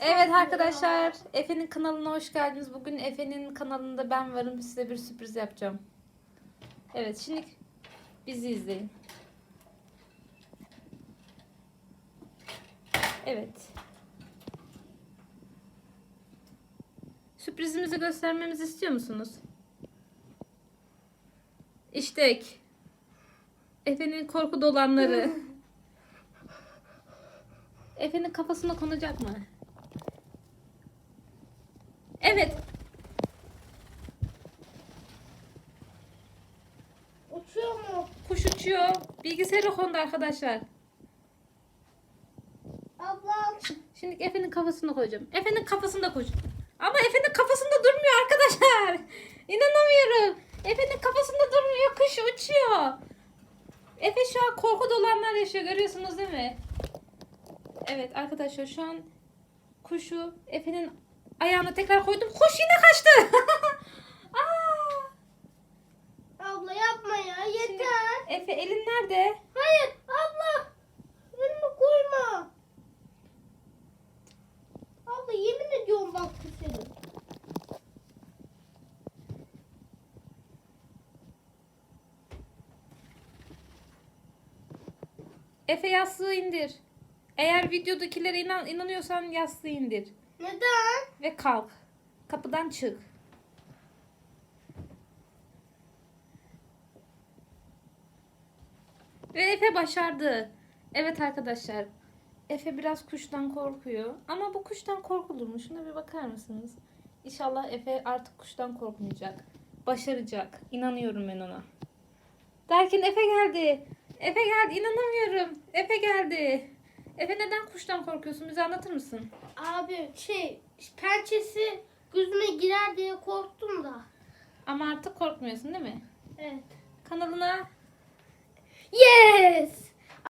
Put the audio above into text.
Evet arkadaşlar, Efe'nin kanalına hoş geldiniz. Bugün Efe'nin kanalında ben varım. Size bir sürpriz yapacağım. Evet, şimdi bizi izleyin. Evet. Sürprizimizi göstermemizi istiyor musunuz? İşte Efe'nin korku dolanları. Efe'nin kafasına konacak mı? Evet. Uçuyor mu? Kuş uçuyor. Bilgisayara kondu arkadaşlar. Abla. Şimdi Efe'nin kafasına koyacağım. Efe'nin kafasında koy. Ama Efe'nin kafasında durmuyor arkadaşlar. İnanamıyorum. Efe'nin kafasında durmuyor. Kuş uçuyor. Efe şu an korku dolanlar yaşıyor. Görüyorsunuz değil mi? Evet arkadaşlar şu an kuşu Efe'nin ayağına tekrar koydum. Kuş yine kaçtı. Aa! Abla yapma ya yeter. Efe elin nerede? Hayır abla. Elimi koyma. Abla yemin ediyorum bak küserim. Efe yastığı indir. Eğer videodakilere inan inanıyorsan yastığı indir. Neden? Ve kalk. Kapıdan çık. Ve Efe başardı. Evet arkadaşlar. Efe biraz kuştan korkuyor. Ama bu kuştan korkulur mu? Şuna bir bakar mısınız? İnşallah Efe artık kuştan korkmayacak. Başaracak. İnanıyorum ben ona. Derken Efe geldi. Efe geldi. İnanamıyorum. Efe geldi. Efe neden kuştan korkuyorsun? Bize anlatır mısın? Abi şey pençesi gözüme girer diye korktum da. Ama artık korkmuyorsun değil mi? Evet. Kanalına Yes!